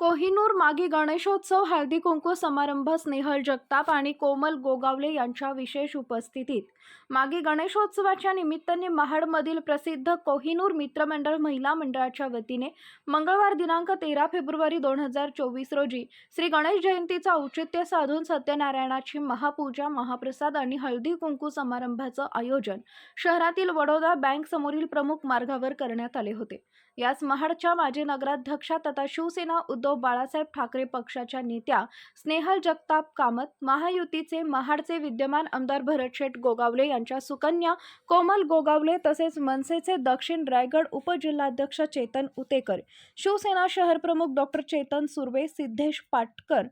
कोहिनूर मागी गणेशोत्सव हळदी कुंकू समारंभ स्नेहल जगताप आणि कोमल गोगावले यांच्या विशेष उपस्थितीत. मागी गणेशोत्सवाच्या निमित्ताने महाडमधील प्रसिद्ध कोहिनूर मित्रमंडळ महिला मंडळाच्या वतीने मंगळवार दिनांक तेरा फेब्रुवारी दोन हजार चोवीस रोजी श्री गणेश जयंतीचा औचित्य साधून सत्यनारायणाची महापूजा महाप्रसाद आणि हळदी कुंकू समारंभाचं आयोजन शहरातील वडोदा बँक समोरील प्रमुख मार्गावर करण्यात आले होते. याच महाडच्या माजी नगराध्यक्षा तथा शिवसेना उद्धव बाळासाहेब ठाकरे पक्षाच्या नेत्या स्नेहल जगताप कामत महायुतीचे महाडचे विद्यमान आमदार भरतशेठ गोगावले यांच्या सुकन्या कोमल गोगावले तसेच मनसेचे दक्षिण रायगड उपजिल्हाध्यक्ष चेतन उतेकर शिवसेना शहर प्रमुख डॉक्टर चेतन सुर्वे सिद्धेश पाटकर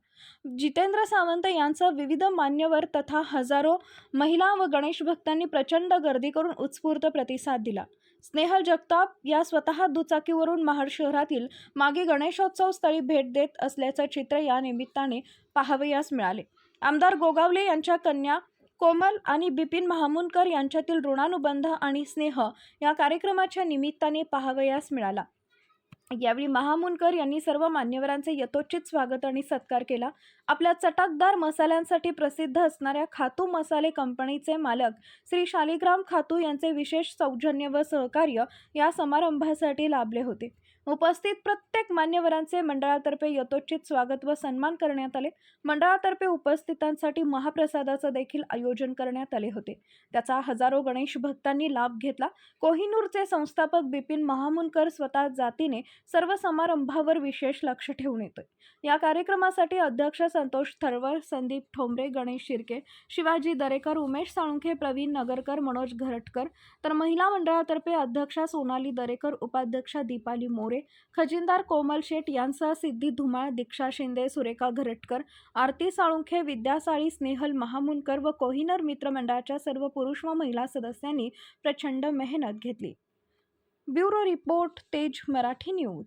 जितेंद्र सावंत यांचा विविध मान्यवर तथा हजारो महिला व गणेश भक्तांनी प्रचंड गर्दी करून उत्स्फूर्त प्रतिसाद दिला. स्नेहल जगताप या स्वतः दुचाकीवरून महाड शहरातील मागे गणेशोत्सव स्थळी भेट देत असल्याचं चित्र या निमित्ताने पाहावयास मिळाले. आमदार गोगावले यांच्या कन्या कोमल आणि बिपिन महामुनकर यांच्यातील ऋणानुबंध आणि स्नेह या कार्यक्रमाच्या निमित्ताने पाहावयास मिळाला. यावेळी महामुनकर यांनी सर्व मान्यवरांचे यथोचित स्वागत आणि सत्कार केला. आपल्या चटकदार मसाल्यांसाठी प्रसिद्ध असणाऱ्या खातू मसाले कंपनीचे मालक श्री शालिग्राम खातू यांचे विशेष सौजन्य व सहकार्य या समारंभासाठी लाभले होते. उपस्थित प्रत्येक मान्यवरांचे मंडळातर्फे यथोचित स्वागत व सन्मान करण्यात आले. मंडळातर्फे उपस्थितांसाठी महाप्रसादाचं देखील आयोजन करण्यात आले होते. त्याचा हजारो गणेश भक्तांनी लाभ घेतला. कोहिनूरचे संस्थापक बिपिन महामुनकर स्वतः जातीने सर्व समारंभावर विशेष लक्ष ठेवून येतोय. या कार्यक्रमासाठी अध्यक्ष संतोष थरवर संदीप ठोंबरे गणेश शिर्के शिवाजी दरेकर उमेश साळुंखे प्रवीण नगरकर मनोज घरटकर तर महिला मंडळातर्फे अध्यक्षा सोनाली दरेकर उपाध्यक्षा दीपाली मोरे खजिनदार कोमल शेठ यांसह सिद्धी धुमाळ दीक्षा शिंदे सुरेखा घरटकर आरती साळुंखे विद्या साळी स्नेहल महामुनकर व कोहिनर मित्रमंडळाच्या सर्व पुरुष व महिला सदस्यांनी प्रचंड मेहनत घेतली. ब्युरो रिपोर्ट तेज मराठी न्यूज.